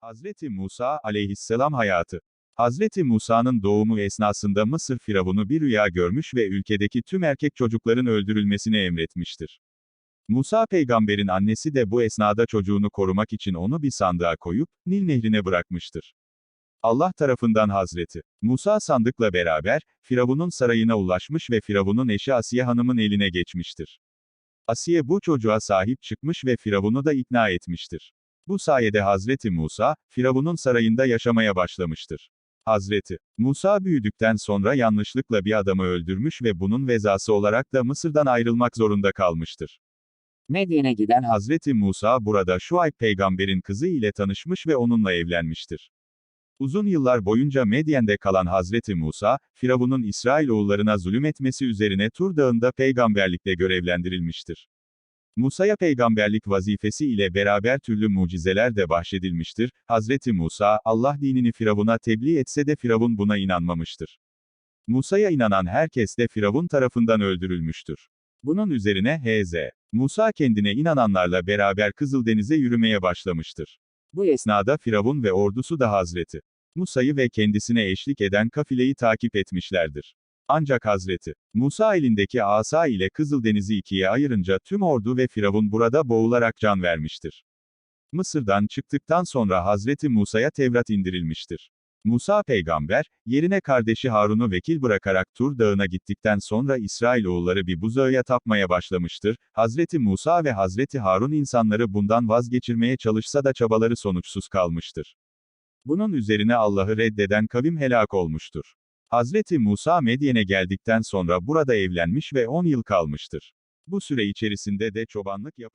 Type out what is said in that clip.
Hazreti Musa aleyhisselam hayatı. Hazreti Musa'nın doğumu esnasında Mısır firavunu bir rüya görmüş ve ülkedeki tüm erkek çocukların öldürülmesini emretmiştir. Musa peygamberin annesi de bu esnada çocuğunu korumak için onu bir sandığa koyup, Nil nehrine bırakmıştır. Allah tarafından Hazreti Musa sandıkla beraber, Firavun'un sarayına ulaşmış ve Firavun'un eşi Asiye Hanım'ın eline geçmiştir. Asiye bu çocuğa sahip çıkmış ve Firavun'u da ikna etmiştir. Bu sayede Hazreti Musa, Firavun'un sarayında yaşamaya başlamıştır. Hazreti Musa büyüdükten sonra yanlışlıkla bir adamı öldürmüş ve bunun vezası olarak da Mısır'dan ayrılmak zorunda kalmıştır. Medyen'e giden Hazreti Musa burada Şuayb peygamberin kızı ile tanışmış ve onunla evlenmiştir. Uzun yıllar boyunca Medyen'de kalan Hazreti Musa, Firavun'un İsrailoğullarına zulüm etmesi üzerine Tur Dağı'nda peygamberlikle görevlendirilmiştir. Musa'ya peygamberlik vazifesi ile beraber türlü mucizeler de bahşedilmiştir. Hazreti Musa, Allah dinini Firavun'a tebliğ etse de Firavun buna inanmamıştır. Musa'ya inanan herkes de Firavun tarafından öldürülmüştür. Bunun üzerine H.Z. Musa kendine inananlarla beraber Kızıldeniz'e yürümeye başlamıştır. Bu esnada Firavun ve ordusu da Hazreti Musa'yı ve kendisine eşlik eden kafileyi takip etmişlerdir. Ancak Hazreti Musa elindeki asa ile Kızıldeniz'i ikiye ayırınca tüm ordu ve Firavun burada boğularak can vermiştir. Mısır'dan çıktıktan sonra Hazreti Musa'ya Tevrat indirilmiştir. Musa peygamber, yerine kardeşi Harun'u vekil bırakarak Tur Dağı'na gittikten sonra İsrailoğulları bir buzağıya tapmaya başlamıştır. Hazreti Musa ve Hazreti Harun insanları bundan vazgeçirmeye çalışsa da çabaları sonuçsuz kalmıştır. Bunun üzerine Allah'ı reddeden kavim helak olmuştur. Hazreti Musa Medyen'e geldikten sonra burada evlenmiş ve 10 yıl kalmıştır. Bu süre içerisinde de çobanlık yaparak